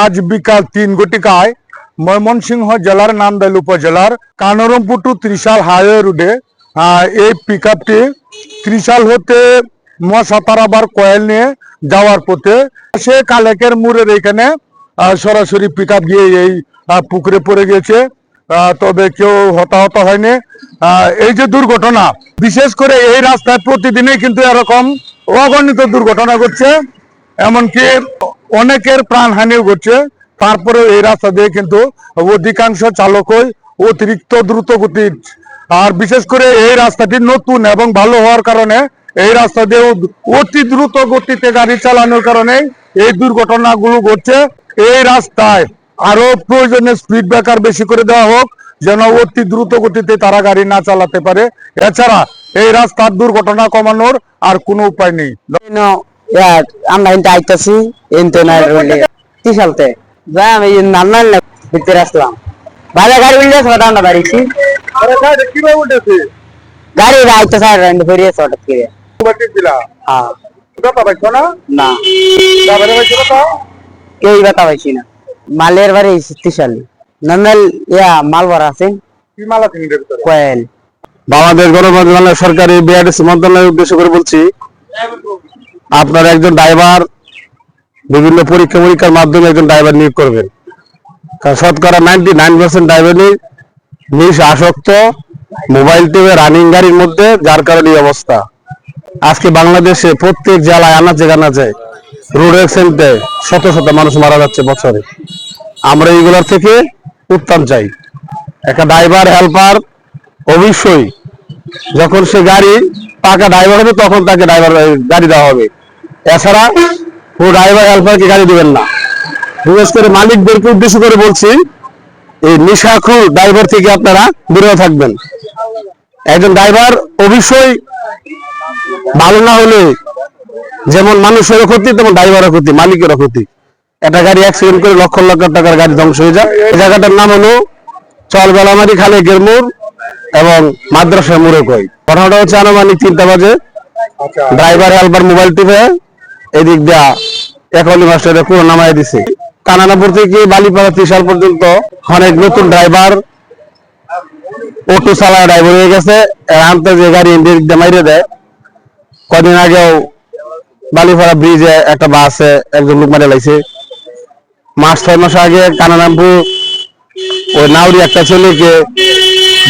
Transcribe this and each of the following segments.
আজ বিকাল তিন ঘটিকায় ময়মনসিংহ জেলার নান্দাইল উপজেলার কানরমপুর টু ত্রিশাল হাইওয়ে রোডে এই পিক আপটি ত্রিশাল হতে মশাতারাবার কয়েল নিয়ে যাওয়ার পথে সে কালেকের মোড়ের এখানে সরাসরি পিক গিয়ে এই পুকুরে পড়ে আহ, তবে কেউ হতাহত হয়নি। এই যে দুর্ঘটনা বিশেষ করে এই রাস্তায় প্রতিদিনই কিন্তু এরকম অগণিত দুর্ঘটনা ঘটছে। এমনকি অনেকের প্রাণহানিও ঘটছে। তারপরে এই রাস্তা দিয়ে কিন্তু অধিকাংশ চালকই অতিরিক্ত দ্রুত গতির আর বিশেষ করে এই রাস্তাটি নতুন এবং ভালো হওয়ার কারণে এই রাস্তা দিয়ে অতি দ্রুত গতিতে গাড়ি চালানোর কারণে এই দুর্ঘটনাগুলো ঘটছে। এই রাস্তায় আরও প্রয়োজনে স্পিড ব্রেকার বেশি করে দেওয়া হোক, যেন অতি দ্রুত গতিতে তারা গাড়ি না চালাতে পারে। এছাড়া এই রাস্তার দুর্ঘটনা কমানোর আর কোনো উপায় নেই। আমরা ইনতে আইতাছি ইনতে না রইলে তিসালতে যা আমি নান্নাল না ভিতরে আসলাম। বাইরে গাড়ি উঠলে ছোট আমরা বাড়িছি গাড়ি আইতে স্যার রেন্ড ফেরিয়ে ছোট করে। হ্যাঁ। পাইছো না? না। পাইছো পাইছি না মালের বাড়ি তিসালি নান্নাল ইয়া মাল ভরা আছে। কি মালা কিনবে ভিতরে? কয়েল। বাংলাদেশ সরকারি বিআরটিসি মন্ত্রণালয়ের উদ্দেশ্য করে বলছি আপনারা একজন ড্রাইভার, বিভিন্ন পরীক্ষা পরীক্ষার মাধ্যমে একজন ড্রাইভার নিয়োগ করবেন। কারণ শতকরা নাইনটি নাইন পার্সেন্ট ড্রাইভারই নিশ আসক্ত মোবাইল টিভি রানিং গাড়ির মধ্যে, যার কারণে অবস্থা। আজকে বাংলাদেশে প্রত্যেক জেলায় আনা আনাচে কানাচে রোড অ্যাক্সিডেন্টে শত শত মানুষ মারা যাচ্ছে বছরে। আমরা এইগুলোর থেকে উত্থান চাই। একটা ড্রাইভার হেল্পার অবশ্যই যখন সে গাড়ি পাকা ড্রাইভার হবে, তখন তাকে ড্রাইভার, গাড়ি দেওয়া হবে। এছাড়া ও ড্রাইভার হেল্পারকে গাড়ি দিবেন না। বিশেষ করে মালিকদেরকে উদ্দেশ্য করে বলছি এই নিশাখুর ড্রাইভার থেকে আপনারা বিরত থাকবেন। একজন ড্রাইভার অবশ্যই ভালো না হলে যেমন মানুষেরও ক্ষতি তেমন ড্রাইভারের ক্ষতি মালিকেরও ক্ষতি। একটা গাড়ি অ্যাক্সিডেন্ট করে লক্ষ লক্ষ টাকার গাড়ি ধ্বংস হয়ে যায়। এই জায়গাটার নাম হলো চল বেলামারি খালে গেরমুর এবং মাদ্রাসা মোড়ে কই ঘটনাটা হচ্ছে আনুমানিক তিনটা বাজে। ড্রাইভার হেল্পার মোবাইল টিপে এদিক দিয়া একলি মাস্টারে পুরো নামাই দিছে। কানানাপুর থেকে বালিপাড়া ত্রিশাল পর্যন্ত অনেক নতুন ড্রাইভার, অটো চালায় ড্রাইভার হয়ে গেছে। আনতে যে গাড়ি এদিক দিয়ে মাইরে দেয়। কদিন আগেও বালিপাড়া ব্রিজে একটা বাসে একজন লোক মারে লাইছে। মাস ছয় মাস আগে কানানাপুর ওই নাউরি একটা ছেলেকে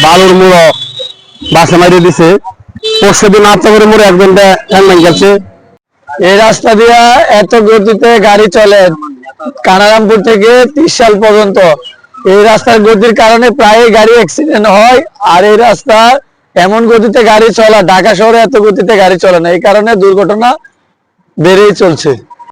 বালুর মুড়ো বাসে মারিয়ে দিছে। পরশু দিন আত্মগড়ের মোড়ে একজনটা হ্যান্ডলাইন গেছে। এই রাস্তা দিয়া এত গতিতে গাড়ি চলে কানারামপুর থেকে ত্রিশ সাল পর্যন্ত। এই রাস্তার গতির কারণে প্রায় গাড়ি অ্যাক্সিডেন্ট হয় আর এই রাস্তা এমন গতিতে গাড়ি চলা, ঢাকা শহরে এত গতিতে গাড়ি চলে না। এই কারণে দুর্ঘটনা বেড়েই চলছে।